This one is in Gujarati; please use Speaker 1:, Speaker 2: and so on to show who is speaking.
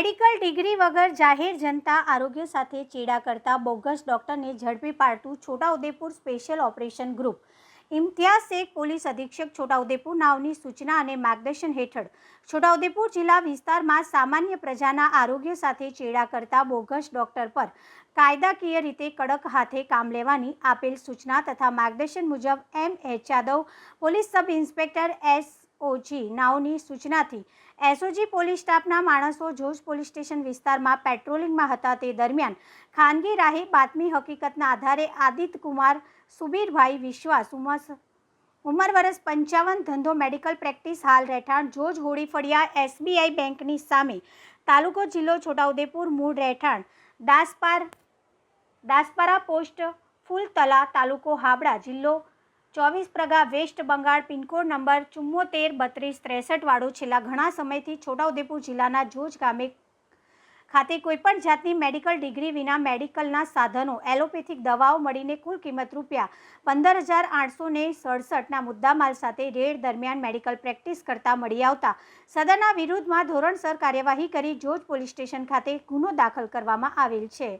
Speaker 1: મેડિકલ ડિગ્રી વગર જાહેર જનતા આરોગ્ય સાથે ચેડા કરતા બોગસ ડોક્ટરને ઝડપી પાડતું Chhotaudepur special operation group. Imtiyaz Shaikh police અધિક્ષક છોટાઉદેપુર નાવની સૂચના અને માર્ગદર્શન હેઠળ છોટાઉદેપુર જિલ્લા વિસ્તારમાં સામાન્ય પ્રજાના આરોગ્ય સાથે ચેડા કરતા બોગસ ડોક્ટર પર કાયદાકીય રીતે કડક હાથે કામ લેવાની આપેલ સૂચના તથા માર્ગદર્શન મુજબ M H Yadav, police sub inspector S O G નાવની સૂચનાથી એસઓજી પોલીસ સ્ટાફના માણસો જોજ પોલીસ સ્ટેશન વિસ્તારમાં પેટ્રોલિંગમાં હતા તે દરમિયાન ખાનગી રાહે બાતમી હકીકતના આધારે આદિત્ય કુમાર સુબીરભાઈ વિશ્વાસ ઉમર ઉંમર વર્ષ પંચાવન, ધંધો, મેડિકલ પ્રેક્ટિસ, હાલ રહેઠાણ, જોજ હોળી એસબીઆઈ બેંકની સામે તાલુકો જિલ્લો છોટાઉદેપુર મૂળ રહેઠાણ, દાસપાર, દાસપારા પોસ્ટ, ફૂલતલા તાલુકો હાબડા જિલ્લો ચોવીસ પ્રગા વેસ્ટ બંગાળ પિનકોડ નંબર ચુમ્મોતેર, બત્રીસ ત્રેસઠવાળું છેલ્લા ઘણા સમયથી છોટાઉદેપુર જિલ્લાના જોજ ગામે ખાતે કોઈપણ જાતની મેડિકલ ડિગ્રી વિના મેડિકલના સાધનો, એલોપેથિક દવાઓ મળીને કુલ કિંમત રૂપિયા પંદર હજાર આઠસો ને સડસઠના મુદ્દામાલ સાથે રેડ દરમિયાન મેડિકલ પ્રેક્ટિસ કરતા મળી આવતા. સદનના વિરુદ્ધમાં ધોરણસર કાર્યવાહી કરી જોજ પોલીસ સ્ટેશન ખાતે ગુનો દાખલ કરવામાં આવેલ છે.